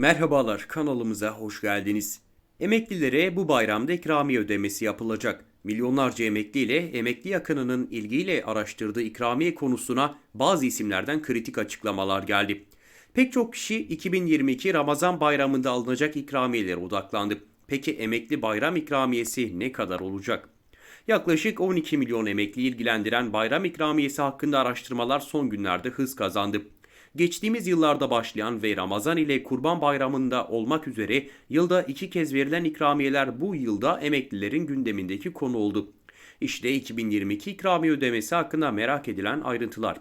Merhabalar kanalımıza hoş geldiniz. Emeklilere bu bayramda ikramiye ödemesi yapılacak. Milyonlarca emekli ile emekli yakınının ilgiyle araştırdığı ikramiye konusuna bazı isimlerden kritik açıklamalar geldi. Pek çok kişi 2022 Ramazan bayramında alınacak ikramiyelere odaklandı. Peki emekli bayram ikramiyesi ne kadar olacak? Yaklaşık 12 milyon emekli ilgilendiren bayram ikramiyesi hakkında araştırmalar son günlerde hız kazandı. Geçtiğimiz yıllarda başlayan ve Ramazan ile Kurban Bayramı'nda olmak üzere yılda iki kez verilen ikramiyeler bu yılda emeklilerin gündemindeki konu oldu. İşte 2022 ikramiye ödemesi hakkında merak edilen ayrıntılar.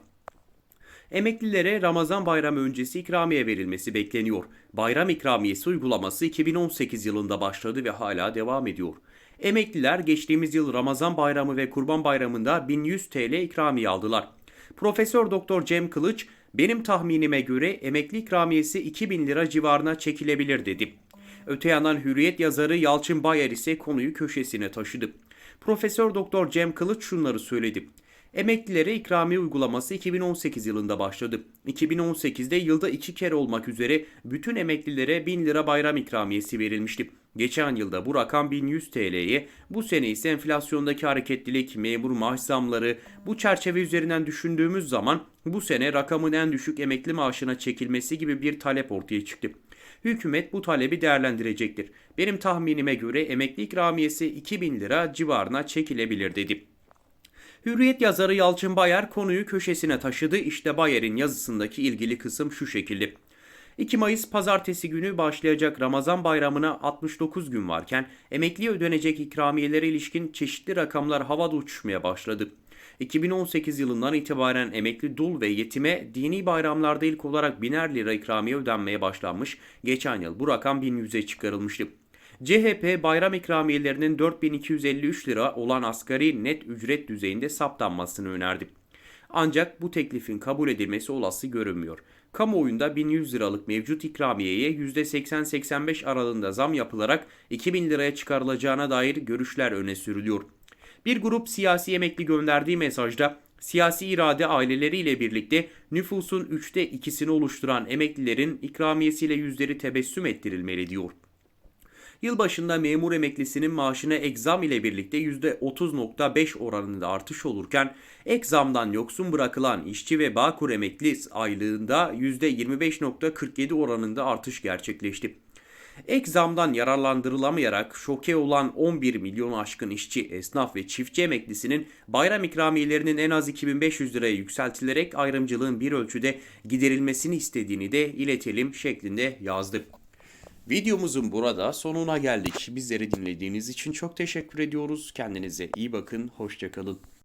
Emeklilere Ramazan bayramı öncesi ikramiye verilmesi bekleniyor. Bayram ikramiyesi uygulaması 2018 yılında başladı ve hala devam ediyor. Emekliler geçtiğimiz yıl Ramazan bayramı ve Kurban bayramında 1100 TL ikramiye aldılar. Profesör Doktor Cem Kılıç, benim tahminime göre emekli ikramiyesi 2000 lira civarına çekilebilir dedi. Öte yandan Hürriyet yazarı Yalçın Bayer ise konuyu köşesine taşıdı. Profesör Doktor Cem Kılıç şunları söyledi. Emeklilere ikramiye uygulaması 2018 yılında başladı. 2018'de yılda iki kere olmak üzere bütün emeklilere 1000 lira bayram ikramiyesi verilmişti. Geçen yılda bu rakam 1100 TL'ye, bu sene ise enflasyondaki hareketlilik, memur maaş zamları, bu çerçeve üzerinden düşündüğümüz zaman bu sene rakamın en düşük emekli maaşına çekilmesi gibi bir talep ortaya çıktı. Hükümet bu talebi değerlendirecektir. Benim tahminime göre emekli ikramiyesi 2000 lira civarına çekilebilir dedi. Hürriyet yazarı Yalçın Bayer konuyu köşesine taşıdı. İşte Bayer'in yazısındaki ilgili kısım şu şekilde. 2 Mayıs pazartesi günü başlayacak Ramazan bayramına 69 gün varken emekliye ödenecek ikramiyelere ilişkin çeşitli rakamlar havada uçuşmaya başladı. 2018 yılından itibaren emekli dul ve yetime dini bayramlarda ilk olarak biner lira ikramiye ödenmeye başlanmış. Geçen yıl bu rakam 1100'e çıkarılmıştı. CHP bayram ikramiyelerinin 4253 lira olan asgari net ücret düzeyinde saptanmasını önerdi. Ancak bu teklifin kabul edilmesi olası görünmüyor. Kamuoyunda 1100 liralık mevcut ikramiyeye %80-85 aralığında zam yapılarak 2000 liraya çıkarılacağına dair görüşler öne sürülüyor. Bir grup siyasi emekli gönderdiği mesajda siyasi irade aileleriyle birlikte nüfusun üçte ikisini oluşturan emeklilerin ikramiyesiyle yüzleri tebessüm ettirilmeli diyor. Yılbaşında memur emeklisinin maaşına ek zam ile birlikte %30.5 oranında artış olurken ek zamdan yoksun bırakılan işçi ve Bağkur emekli aylığında %25.47 oranında artış gerçekleşti. Ek zamdan yararlandırılamayarak şoke olan 11 milyon aşkın işçi, esnaf ve çiftçi emeklisinin bayram ikramiyelerinin en az 2500 liraya yükseltilerek ayrımcılığın bir ölçüde giderilmesini istediğini de iletelim şeklinde yazdı. Videomuzun burada sonuna geldik. Bizleri dinlediğiniz için çok teşekkür ediyoruz. Kendinize iyi bakın. Hoşçakalın.